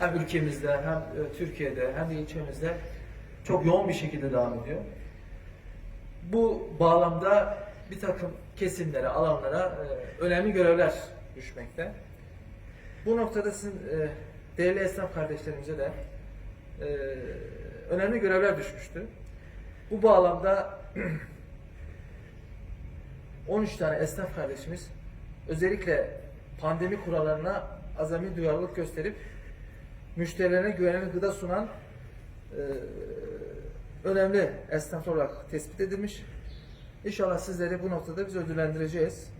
hem ülkemizde hem e, Türkiye'de hem de ilçemizde çok yoğun bir şekilde devam ediyor. Bu bağlamda bir takım kesimlere, alanlara e, önemli görevler düşmekte. Bu noktada sizin e, değerli esnaf kardeşlerimize de önemli görevler düşmüştü. Bu bağlamda 13 tane esnaf kardeşimiz özellikle pandemi kurallarına azami duyarlılık gösterip müşterilerine güvenilir gıda sunan e, önemli esnaf olarak tespit edilmiş. İnşallah sizleri bu noktada biz ödüllendireceğiz.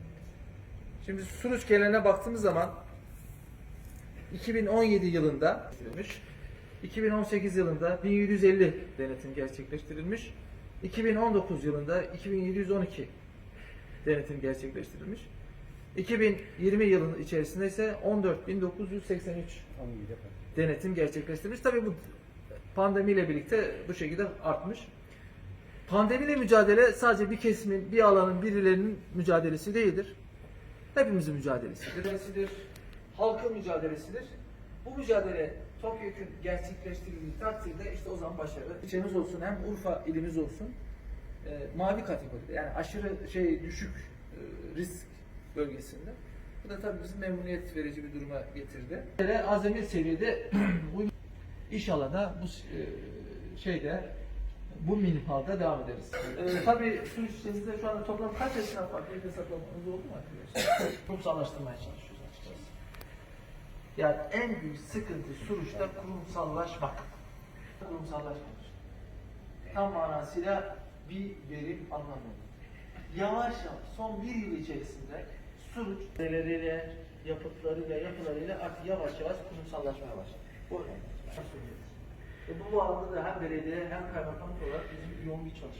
Şimdi Suruç geleneğine baktığımız zaman 2017 yılında 2018 yılında 1750 denetim gerçekleştirilmiş. 2019 yılında 2712 denetim gerçekleştirilmiş. 2020 yılının içerisinde ise 14.983 denetim gerçekleştirilmiş. Tabii bu pandemiyle birlikte bu şekilde artmış. Pandemiyle mücadele sadece bir kesimin, bir alanın, birilerinin mücadelesi değildir. Hepimizin. Mücadelesidir, halkın mücadelesidir. Bu mücadele topyekun gerçekleştirildiği takdirde işte o zaman başarı. İlçemiz olsun hem Urfa ilimiz olsun e, mavi kategoride yani aşırı şey düşük e, risk bölgesinde. Bu da tabii bizi memnuniyet verici bir duruma getirdi. Azami seviyede bu inşallah da bu e, şeyde bu minvalda devam ederiz. Ee, tabii su işlemimizde şu anda toplam kaç esnaf var? Bir hesaplamamız oldu mu arkadaşlar? Kurumsallaştırmaya çalışıyoruz açıkçası. Yani en büyük sıkıntı Suruç'ta kurumsallaşmak. Kurumsallaşmamış. Tam manasıyla bir verim anlamında. Yavaş yavaş son bir yıl içerisinde Suruç neleriyle, yapıtlarıyla, yapılarıyla artık yavaş yavaş kurumsallaşmaya başladı. Bu önemli. E bu bağlamda da hem belediye hem kaymakamlık olarak bizim yoğun bir çalışma